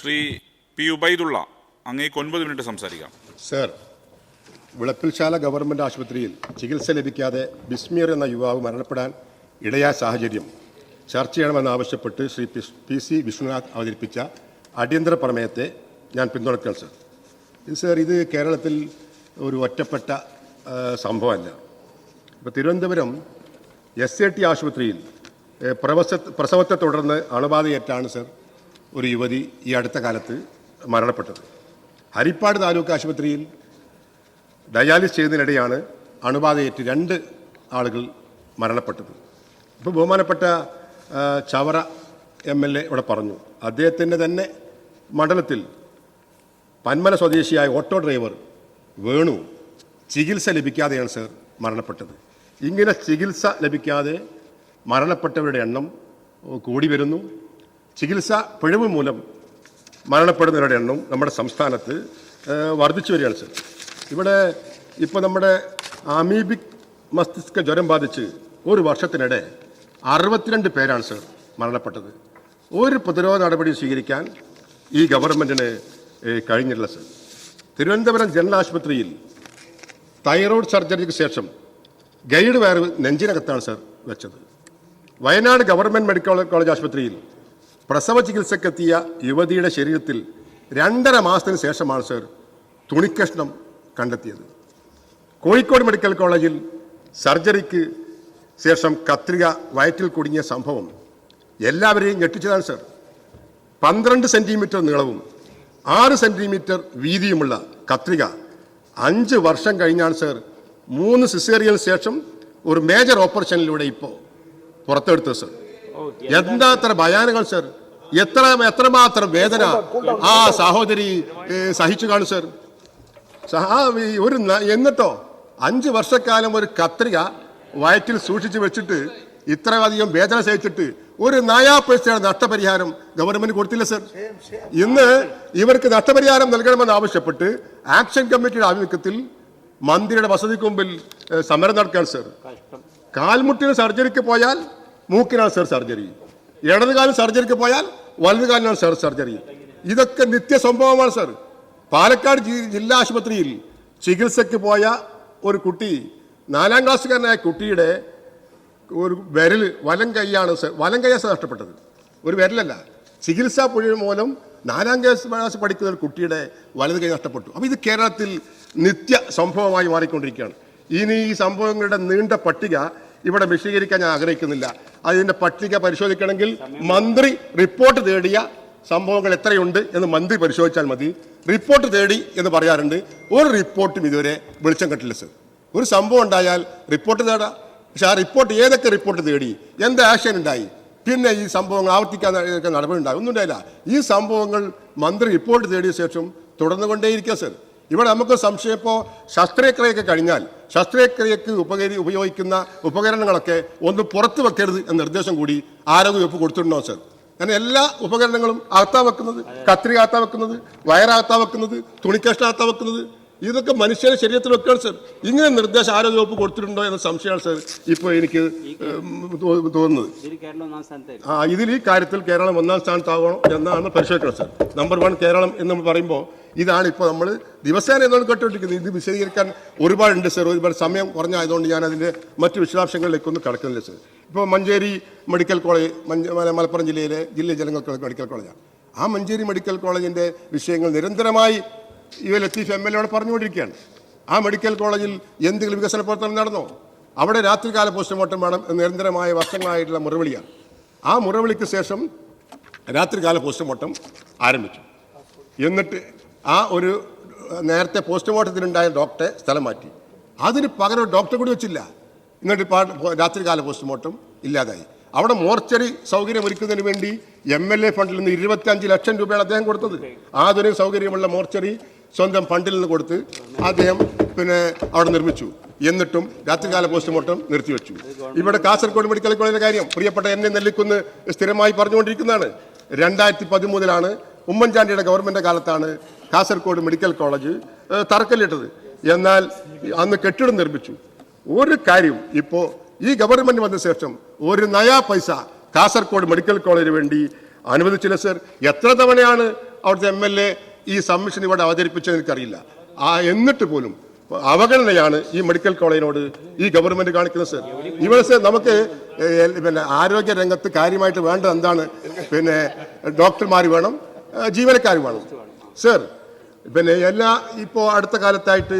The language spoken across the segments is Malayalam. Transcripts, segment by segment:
ശ്രീ പി ഉബൈദുള്ള അങ്ങേക്ക് ഒൻപത് മിനിറ്റ് സംസാരിക്കാം. സർ വിളപ്പിൽശാല ഗവൺമെന്റ് ആശുപത്രിയിൽ ചികിത്സ ലഭിക്കാതെ ബിസ്മീർ എന്ന യുവാവ് മരണപ്പെടാൻ ഇടയായ സാഹചര്യം ചർച്ച ചെയ്യണമെന്നാവശ്യപ്പെട്ട് ശ്രീ പി- സി വിശ്വനാഥ് അവതരിപ്പിച്ച അടിയന്തര പ്രമേയത്തെ ഞാൻ പിന്തുണയ്ക്കണം സർ. ഇത് സർ ഇത് കേരളത്തിൽ ഒരു ഒറ്റപ്പെട്ട സംഭവമല്ല. ഇപ്പോൾ തിരുവനന്തപുരം എസ് എ ടി ആശുപത്രിയിൽ പ്രവസ പ്രസവത്തെ തുടർന്ന് അണുബാധയേറ്റാണ് സർ ഒരു യുവതി ഈ അടുത്ത കാലത്ത് മരണപ്പെട്ടത്. ഹരിപ്പാട് താലൂക്ക് ആശുപത്രിയിൽ ഡയാലിസ് ചെയ്യുന്നതിനിടെയാണ് അണുബാധയേറ്റ് രണ്ട് ആളുകൾ മരണപ്പെട്ടത്. ഇപ്പോൾ ബഹുമാനപ്പെട്ട ചവറ എം എൽ എ ഇവിടെ പറഞ്ഞു അദ്ദേഹത്തിന്റെ തന്നെ മണ്ഡലത്തിൽ പന്മല സ്വദേശിയായ ഓട്ടോ ഡ്രൈവർ വേണു ചികിത്സ ലഭിക്കാതെയാണ് സർ മരണപ്പെട്ടത്. ഇങ്ങനെ ചികിത്സ ലഭിക്കാതെ മരണപ്പെട്ടവരുടെ എണ്ണം കൂടി വരുന്നു. ചികിത്സ പിഴവ് മൂലം മരണപ്പെടുന്നവരുടെ എണ്ണം നമ്മുടെ സംസ്ഥാനത്ത് വർദ്ധിച്ചു വരികയാണ് സർ. ഇവിടെ ഇപ്പോൾ നമ്മുടെ അമീബിക് മസ്തിഷ്ക ജ്വരം ബാധിച്ച് ഒരു വർഷത്തിനിടെ അറുപത്തിരണ്ട് പേരാണ് സർ മരണപ്പെട്ടത്. ഒരു പ്രതിരോധ നടപടി സ്വീകരിക്കാൻ ഈ ഗവൺമെന്റിന് കഴിഞ്ഞിട്ടില്ല സർ. തിരുവനന്തപുരം ജനറൽ ആശുപത്രിയിൽ തൈറോയ്ഡ് സർജറിക്ക് ശേഷം ഗൈഡ് വയർ നെഞ്ചിനകത്താണ് സർ വെച്ചത്. വയനാട് ഗവൺമെന്റ് മെഡിക്കൽ കോളേജ് ആശുപത്രിയിൽ പ്രസവ ചികിത്സക്കെത്തിയ യുവതിയുടെ ശരീരത്തിൽ രണ്ടര മാസത്തിന് ശേഷമാണ് സർ തുണിക്കഷ്ണം കണ്ടെത്തിയത്. കോഴിക്കോട് മെഡിക്കൽ കോളേജിൽ സർജറിക്ക് ശേഷം കത്രിക വയറ്റിൽ കുടുങ്ങിയ സംഭവം എല്ലാവരെയും ഞെട്ടിച്ചതാണ് സർ. പന്ത്രണ്ട് സെന്റിമീറ്റർ നീളവും ആറ് സെന്റിമീറ്റർ വീതിയുമുള്ള കത്രിക അഞ്ച് വർഷം കഴിഞ്ഞാണ് സർ മൂന്ന് സിസേറിയന് ശേഷം ഒരു മേജർ ഓപ്പറേഷനിലൂടെ ഇപ്പോൾ പുറത്തെടുത്തത് സർ. എന്താ അത്ര ഭയാനകൾ സർ? എത്ര എത്രമാത്രം വേദന? ആ സഹോദരി സഹിച്ചു കാണും സർ. ആ ഒരു എന്നിട്ടോ അഞ്ച് വർഷക്കാലം ഒരു കത്രിക വയറ്റിൽ സൂക്ഷിച്ചു വെച്ചിട്ട് ഇത്രയധികം വേദന സഹിച്ചിട്ട് ഒരു നയാ പൈസയുടെ നഷ്ടപരിഹാരം ഗവൺമെന്റ് കൊടുത്തില്ല സർ. ഇന്ന് ഇവർക്ക് നഷ്ടപരിഹാരം നൽകണമെന്ന് ആവശ്യപ്പെട്ട് ആക്ഷൻ കമ്മിറ്റിയുടെ ആഭിമുഖ്യത്തിൽ മന്ത്രിയുടെ വസതിക്ക് മുമ്പിൽ സമരം നടക്കാൻ സർ. കാൽമുട്ടിന് സർജറിക്ക് പോയാൽ മൂക്കിനാണ് സർ സർജറി. ഇടതുകാലം സർജറിക്ക് പോയാൽ വലതുകാലിനാണ് സാർ സർജറി. ഇതൊക്കെ നിത്യ സംഭവമാണ് സാർ. പാലക്കാട് ജില്ലാ ആശുപത്രിയിൽ ചികിത്സയ്ക്ക് പോയ ഒരു കുട്ടി നാലാം ക്ലാസ്സുകാരനായ കുട്ടിയുടെ ഒരു വിരൽ വലം കൈയാണ് വലം കൈയാണ് നഷ്ടപ്പെട്ടത്. ഒരു വിരലല്ല. ചികിത്സാ പുഴ മൂലം നാലാം ക്ലാസ് പഠിക്കുന്ന ഒരു കുട്ടിയുടെ വലത് കൈ നഷ്ടപ്പെട്ടു. അപ്പോൾ ഇത് കേരളത്തിൽ നിത്യ സംഭവമായി മാറിക്കൊണ്ടിരിക്കുകയാണ്. ഇനി ഈ സംഭവങ്ങളുടെ നീണ്ട പട്ടിക ഇവിടെ വിശദീകരിക്കാൻ ഞാൻ ആഗ്രഹിക്കുന്നില്ല. അതിന്റെ പട്ടിക പരിശോധിക്കണമെങ്കിൽ മന്ത്രി റിപ്പോർട്ട് തേടിയ സംഭവങ്ങൾ എത്രയുണ്ട് എന്ന് മന്ത്രി പരിശോധിച്ചാൽ മതി. റിപ്പോർട്ട് തേടി എന്ന് പറയാറുണ്ട്. ഒരു റിപ്പോർട്ടും ഇതുവരെ വെളിച്ചം കെട്ടില്ല സർ ഒരു സംഭവം ഉണ്ടായാൽ റിപ്പോർട്ട് തേടാം. പക്ഷെ ആ റിപ്പോർട്ട് ഏതൊക്കെ റിപ്പോർട്ട് തേടി? എന്ത് ആക്ഷൻ ഉണ്ടായി? പിന്നെ ഈ സംഭവങ്ങൾ ആവർത്തിക്കാൻ നടപടി ഉണ്ടായി ഒന്നും ഉണ്ടായില്ല. ഈ സംഭവങ്ങൾ മന്ത്രി റിപ്പോർട്ട് തേടിയ ശേഷം തുടർന്നുകൊണ്ടേയിരിക്കുക സർ ഇവിടെ നമുക്ക് സംശയം ഇപ്പോൾ ശസ്ത്രക്രിയയൊക്കെ കഴിഞ്ഞാൽ ശസ്ത്രക്രിയക്ക് ഉപകരി ഉപയോഗിക്കുന്ന ഉപകരണങ്ങളൊക്കെ ഒന്ന് പുറത്ത് വെക്കരുത് എന്ന നിർദ്ദേശം കൂടി ആരോഗ്യവകുപ്പ് കൊടുത്തിട്ടുണ്ടോ സാർ? അങ്ങനെ എല്ലാ ഉപകരണങ്ങളും അകത്താ വെക്കുന്നത് കത്രിക അകത്താ വെക്കുന്നത് വയറകത്താ വെക്കുന്നത് തുണിക്കഷ്ണം അകത്താ വെക്കുന്നത് ഇതൊക്കെ മനുഷ്യന്റെ ശരീരത്തിൽ വെക്കുകയാണ് സർ ഇങ്ങനെ നിർദ്ദേശം ആരോഗ്യവകുപ്പ് കൊടുത്തിട്ടുണ്ടോ എന്ന സംശയമാണ് സർ ഇപ്പോൾ എനിക്ക് തോന്നുന്നത്. ആ ഇതിൽ ഈ കാര്യത്തിൽ കേരളം ഒന്നാം സ്ഥാനത്താകണം എന്നാണ് പരിശോധിക്കണം സർ. നമ്പർ വൺ കേരളം എന്ന് നമ്മൾ പറയുമ്പോൾ ഇതാണ് ഇപ്പോൾ നമ്മൾ ദിവസേന എന്നാണ് കേട്ടുകൊണ്ടിരിക്കുന്നത്. ഇത് വിശദീകരിക്കാൻ ഒരുപാടുണ്ട് സർ. ഒരുപാട് സമയം കുറഞ്ഞായതുകൊണ്ട് ഞാൻ അതിന്റെ വിശദാംശങ്ങളിലേക്ക് വിശദാംശങ്ങളിലേക്കൊന്നും കടക്കുന്നില്ല സർ. ഇപ്പോൾ മഞ്ചേരി മെഡിക്കൽ കോളേജ് മലപ്പുറം ജില്ലയിലെ ജില്ലാ ജനങ്ങൾക്ക് മെഡിക്കൽ കോളേജാണ്. ആ മഞ്ചേരി മെഡിക്കൽ കോളേജിന്റെ വിഷയങ്ങൾ നിരന്തരമായി U L Latheef M L A പറഞ്ഞുകൊണ്ടിരിക്കുകയാണ്. ആ മെഡിക്കൽ കോളേജിൽ എന്തെങ്കിലും വികസന പ്രവർത്തനം നടന്നോ? അവിടെ രാത്രികാല പോസ്റ്റ്മോർട്ടം വേണം നിരന്തരമായ വർഷങ്ങളായിട്ടുള്ള മുറവിളിയാണ്. ആ മുറവിളിക്ക് ശേഷം രാത്രികാല പോസ്റ്റ്മോർട്ടം ആരംഭിച്ചു. എന്നിട്ട് ആ ഒരു നേരത്തെ പോസ്റ്റ്മോർട്ടത്തിനുണ്ടായ ഡോക്ടറെ സ്ഥലം മാറ്റി. അതിന് പകരം ഒരു ഡോക്ടറെ കൂടി വെച്ചില്ല. എന്നിട്ട് രാത്രികാല പോസ്റ്റ്മോർട്ടം ഇല്ലാതായി. അവിടെ മോർച്ചറി സൗകര്യം ഒരുക്കുന്നതിന് വേണ്ടി എം എൽ എ ഫണ്ടിൽ നിന്ന് ഇരുപത്തിയഞ്ച് ലക്ഷം രൂപയാണ് അദ്ദേഹം കൊടുത്തത്. ആധുനിക സൗകര്യമുള്ള മോർച്ചറി സ്വന്തം ഫണ്ടിൽ നിന്ന് കൊടുത്ത് അദ്ദേഹം പിന്നെ അവിടെ നിർമ്മിച്ചു. എന്നിട്ടും രാത്രികാല പോസ്റ്റ്മോർട്ടം നിർത്തിവെച്ചു. ഇവിടെ കാസർഗോഡ് മെഡിക്കൽ കോളേജിന്റെ കാര്യം പ്രിയപ്പെട്ട എന്നെ നെല്ലിക്കുന്ന് സ്ഥിരമായി പറഞ്ഞുകൊണ്ടിരിക്കുന്നതാണ്. രണ്ടായിരത്തി പതിമൂന്നിലാണ് ഉമ്മൻചാണ്ടിയുടെ ഗവൺമെന്റ് കാലത്താണ് കാസർഗോഡ് മെഡിക്കൽ കോളേജ് തറക്കല്ലിട്ടത്. എന്നാൽ അന്ന് കെട്ടിടം നിർമ്മിച്ചു. ഒരു കാര്യം ഇപ്പോൾ ഈ ഗവൺമെന്റ് വന്ന ശേഷം ഒരു നയാ പൈസ കാസർഗോഡ് മെഡിക്കൽ കോളേജിന് വേണ്ടി അനുവദിച്ചില്ല സർ. എത്ര തവണയാണ് അവിടുത്തെ എം എൽ എ ഈ സബ്മിഷൻ ഇവിടെ അവതരിപ്പിച്ചത് എനിക്കറിയില്ല. ആ എന്നിട്ട് പോലും അവഗണനയാണ് ഈ മെഡിക്കൽ കോളേജിനോട് ഈ ഗവൺമെന്റ് കാണിക്കുന്നത് സർ. ഇവിടെ സർ നമുക്ക് പിന്നെ ആരോഗ്യ രംഗത്ത് കാര്യമായിട്ട് വേണ്ടത് എന്താണ്? പിന്നെ ഡോക്ടർമാർ വേണം ജീവനക്കാർ വേണം. സർ പിന്നെ എല്ലാ ഇപ്പോൾ അടുത്ത കാലത്തായിട്ട്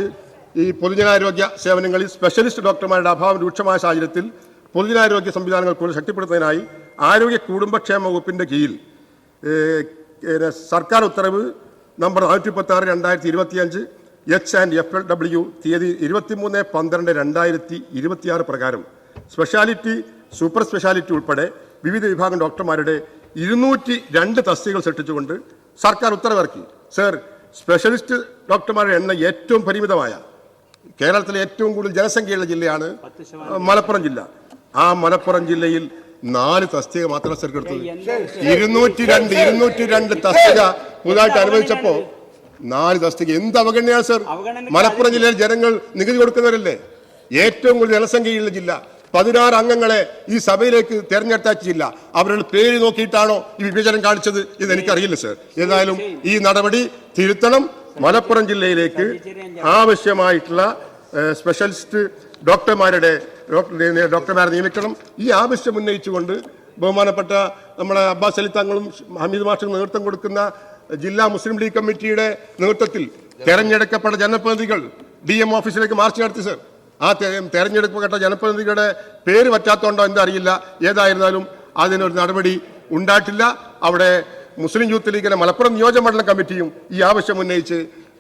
ഈ പൊതുജനാരോഗ്യ സേവനങ്ങളിൽ സ്പെഷ്യലിസ്റ്റ് ഡോക്ടർമാരുടെ അഭാവം രൂക്ഷമായ സാഹചര്യത്തിൽ പൊതുജനാരോഗ്യ സംവിധാനങ്ങൾ കൂടുതൽ ശക്തിപ്പെടുത്തുന്നതിനായി ആരോഗ്യ കുടുംബക്ഷേമ വകുപ്പിന്റെ കീഴിൽ സർക്കാർ ഉത്തരവ് നമ്പർ നാനൂറ്റി മുപ്പത്തി ആറ് രണ്ടായിരത്തി ഇരുപത്തിയഞ്ച് H and F L W തീയതി ഇരുപത്തിമൂന്ന് പന്ത്രണ്ട് രണ്ടായിരത്തി ഇരുപത്തിയാറ് പ്രകാരം സ്പെഷ്യാലിറ്റി സൂപ്പർ സ്പെഷ്യാലിറ്റി ഉൾപ്പെടെ വിവിധ വിഭാഗം ഡോക്ടർമാരുടെ ഇരുന്നൂറ്റി രണ്ട് തസ്തികൾ സൃഷ്ടിച്ചുകൊണ്ട് സർക്കാർ ഉത്തരവിറക്കി. സർ സ്പെഷ്യലിസ്റ്റ് ഡോക്ടർമാരുടെ എണ്ണം ഏറ്റവും പരിമിതമായ കേരളത്തിലെ ഏറ്റവും കൂടുതൽ ജനസംഖ്യയുള്ള ജില്ലയാണ് മലപ്പുറം ജില്ല. ആ മലപ്പുറം ജില്ലയിൽ നാല് തസ്തിക മാത്രം സർ എടുത്തത്. ഇരുന്നൂറ്റി രണ്ട് ഇരുന്നൂറ്റി രണ്ട് തസ്തിക പുതുതായിട്ട് അനുവദിച്ചപ്പോ നാല് തസ്തിക. എന്ത് അവഗണനയാണ് സർ? മലപ്പുറം ജില്ലയിൽ ജനങ്ങൾ നികുതി കൊടുക്കുന്നവരല്ലേ? ഏറ്റവും കൂടുതൽ ജനസംഖ്യയുള്ള ജില്ല. പതിനാറ് അംഗങ്ങളെ ഈ സഭയിലേക്ക് തെരഞ്ഞെടുത്ത ജില്ല. അവരുടെ പേര് നോക്കിയിട്ടാണോ ഈ വിഭജനം കാണിച്ചത് എന്ന് എനിക്കറിയില്ല സർ. ഏതായാലും ഈ നടപടി തിരുത്തണം. മലപ്പുറം ജില്ലയിലേക്ക് ആവശ്യമായിട്ടുള്ള സ്പെഷ്യലിസ്റ്റ് ഡോക്ടർമാരുടെ ഡോക്ടർ- ഡോക്ടർമാരെ നിയമിക്കണം. ഈ ആവശ്യം ഉന്നയിച്ചുകൊണ്ട് ബഹുമാനപ്പെട്ട നമ്മുടെ അബ്ബാസ് അലി തങ്ങളും ഹമീദ് മാഷും നേതൃത്വം കൊടുക്കുന്ന ജില്ലാ മുസ്ലിം ലീഗ് കമ്മിറ്റിയുടെ നേതൃത്വത്തിൽ തെരഞ്ഞെടുക്കപ്പെട്ട ജനപ്രതിനിധികൾ ഡി എം ഓഫീസിലേക്ക് മാർച്ച് നടത്തി സർ. ആ തെരഞ്ഞെടുക്കപ്പെട്ട ജനപ്രതിനിധികളുടെ പേര് പറ്റാത്തോണ്ടോ എന്തറിയില്ല ഏതായിരുന്നാലും അതിനൊരു നടപടി ഉണ്ടായിട്ടില്ല. അവിടെ മുസ്ലിം യൂത്ത് ലീഗിലെ മലപ്പുറം നിയോജക മണ്ഡലം കമ്മിറ്റിയും ഈ ആവശ്യം ഉന്നയിച്ച്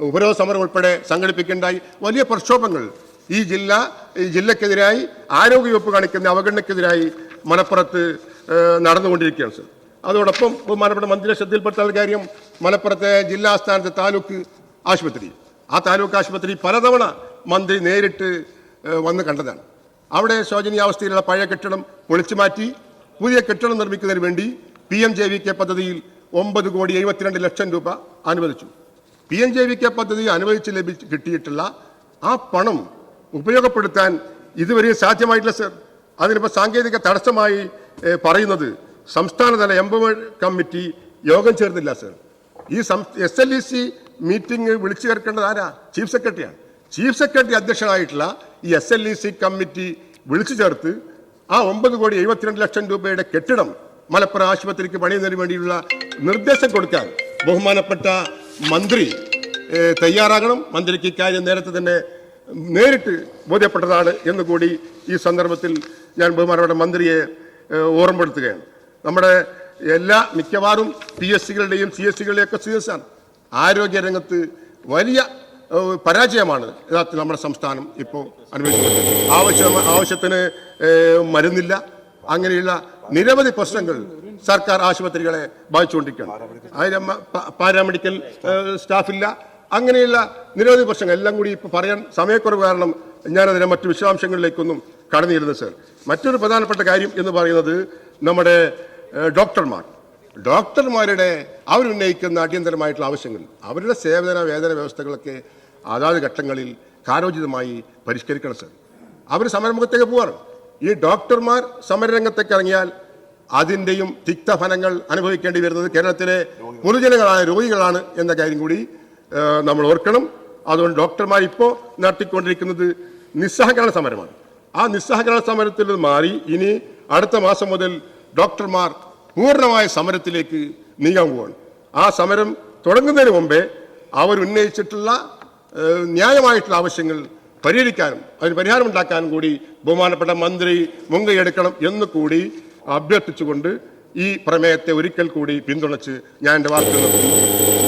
ഉപരോധ സമരം ഉൾപ്പെടെ സംഘടിപ്പിക്കേണ്ടായി വലിയ പ്രക്ഷോഭങ്ങൾ ഈ ജില്ല ഈ ജില്ലക്കെതിരായി ആരോഗ്യവകുപ്പ് കാണിക്കുന്ന അവഗണനക്കെതിരായി മലപ്പുറത്ത് നടന്നുകൊണ്ടിരിക്കുകയാണ് സർ. അതോടൊപ്പം ബഹുമാനപ്പെട്ട മന്ത്രിയുടെ ശ്രദ്ധയിൽപ്പെട്ട കാര്യം മലപ്പുറത്തെ ജില്ലാ ആസ്ഥാനത്തെ താലൂക്ക് ആശുപത്രി. ആ താലൂക്ക് ആശുപത്രി പലതവണ മന്ത്രി നേരിട്ട് വന്ന് കണ്ടതാണ്. അവിടെ ശോചനീയാവസ്ഥയിലുള്ള പഴയ കെട്ടിടം പൊളിച്ചു മാറ്റി പുതിയ കെട്ടിടം നിർമ്മിക്കുന്നതിന് വേണ്ടി P M J V K പദ്ധതിയിൽ ഒമ്പത് കോടി എഴുപത്തിരണ്ട് ലക്ഷം രൂപ അനുവദിച്ചു. P M J V K പദ്ധതി അനുവദിച്ച് ലഭിച്ച് കിട്ടിയിട്ടുള്ള ആ പണം ഉപയോഗപ്പെടുത്താൻ ഇതുവരെ സാധ്യമായിട്ടില്ല സർ. അതിനിപ്പോൾ സാങ്കേതിക തടസ്സമായി പറയുന്നത് സംസ്ഥാനതല എംപവേർഡ് കമ്മിറ്റി യോഗം ചേർന്നില്ല സർ. ഈ S L E C meeting വിളിച്ചു ചേർക്കേണ്ടത് ആരാ? ചീഫ് സെക്രട്ടറിയാണ്. ചീഫ് സെക്രട്ടറി അധ്യക്ഷനായിട്ടുള്ള ഈ S L E C committee വിളിച്ചു ചേർത്ത് ആ ഒമ്പത് കോടി എഴുപത്തിരണ്ട് ലക്ഷം രൂപയുടെ കെട്ടിടം മലപ്പുറം ആശുപത്രിക്ക് പണിയുന്നതിന് വേണ്ടിയുള്ള നിർദ്ദേശം കൊടുക്കാൻ ബഹുമാനപ്പെട്ട മന്ത്രി തയ്യാറാകണം. മന്ത്രിക്ക് ഇക്കാര്യം നേരത്തെ തന്നെ നേരിട്ട് ബോധ്യപ്പെട്ടതാണ് എന്ന് കൂടി ഈ സന്ദർഭത്തിൽ ഞാൻ ബഹുമാനപ്പെട്ട മന്ത്രിയെ ഓർമ്മപ്പെടുത്തുകയാണ്. നമ്മുടെ എല്ലാ മിക്കവാറും പി എസ് സികളുടെയും സി എസ് സികളുടെയും ഒക്കെ സി എസ് ആണ് ആരോഗ്യരംഗത്ത് വലിയ പരാജയമാണ് യഥാർത്ഥത്തിൽ നമ്മുടെ സംസ്ഥാനം ഇപ്പോൾ അനുഭവിക്കുന്നത്. ആവശ്യം ആവശ്യത്തിന് മരുന്നില്ല. അങ്ങനെയുള്ള നിരവധി പ്രശ്നങ്ങൾ സർക്കാർ ആശുപത്രികളെ ബാധിച്ചുകൊണ്ടിരിക്കുകയാണ്. അതിന് പാരാമെഡിക്കൽ സ്റ്റാഫില്ല അങ്ങനെയുള്ള നിരവധി പ്രശ്നങ്ങൾ. എല്ലാം കൂടി ഇപ്പോൾ പറയാൻ സമയക്കുറവ് കാരണം ഞാനതിനെ മറ്റ് വിശദാംശങ്ങളിലേക്കൊന്നും കടന്നിരുന്നത് സർ. മറ്റൊരു പ്രധാനപ്പെട്ട കാര്യം എന്ന് പറയുന്നത് നമ്മുടെ ഡോക്ടർമാർ. ഡോക്ടർമാരുടെ അവരുന്നയിക്കുന്ന അടിയന്തരമായിട്ടുള്ള ആവശ്യങ്ങൾ അവരുടെ സേവന വേതന വ്യവസ്ഥകളൊക്കെ അതാത് ഘട്ടങ്ങളിൽ കാലോചിതമായി പരിഷ്കരിക്കണം സർ. അവർ സമരമുഖത്തേക്ക് പോവാറ്. ഈ ഡോക്ടർമാർ സമരരംഗത്തേക്ക് ഇറങ്ങിയാൽ അതിന്റെയും തിക്തഫലങ്ങൾ അനുഭവിക്കേണ്ടി വരുന്നത് കേരളത്തിലെ പൊതുജനങ്ങളായ രോഗികളാണ് എന്ന കാര്യം കൂടി നമ്മൾ ഓർക്കണം. അതുകൊണ്ട് ഡോക്ടർമാർ ഇപ്പോൾ നടത്തിക്കൊണ്ടിരിക്കുന്നത് നിസ്സഹകരണ സമരമാണ്. ആ നിസ്സഹകരണ സമരത്തിൽ മാറി ഇനി അടുത്ത മാസം മുതൽ ഡോക്ടർമാർ പൂർണമായ സമരത്തിലേക്ക് നീങ്ങാൻ പോവാണ്. ആ സമരം തുടങ്ങുന്നതിന് മുമ്പേ അവരുന്നയിച്ചിട്ടുള്ള ന്യായമായിട്ടുള്ള ആവശ്യങ്ങൾ പരിഹരിക്കാനും അതിന് പരിഹാരം പരിഹാരമുണ്ടാക്കാനും കൂടി ബഹുമാനപ്പെട്ട മന്ത്രി മുൻകൈയെടുക്കണം എന്ന് കൂടി അഭ്യർത്ഥിച്ചുകൊണ്ട് ഈ പ്രമേയത്തെ ഒരിക്കൽ കൂടി പിന്തുണച്ച് ഞാൻ എന്റെ വാർത്ത നിർത്തുന്നു.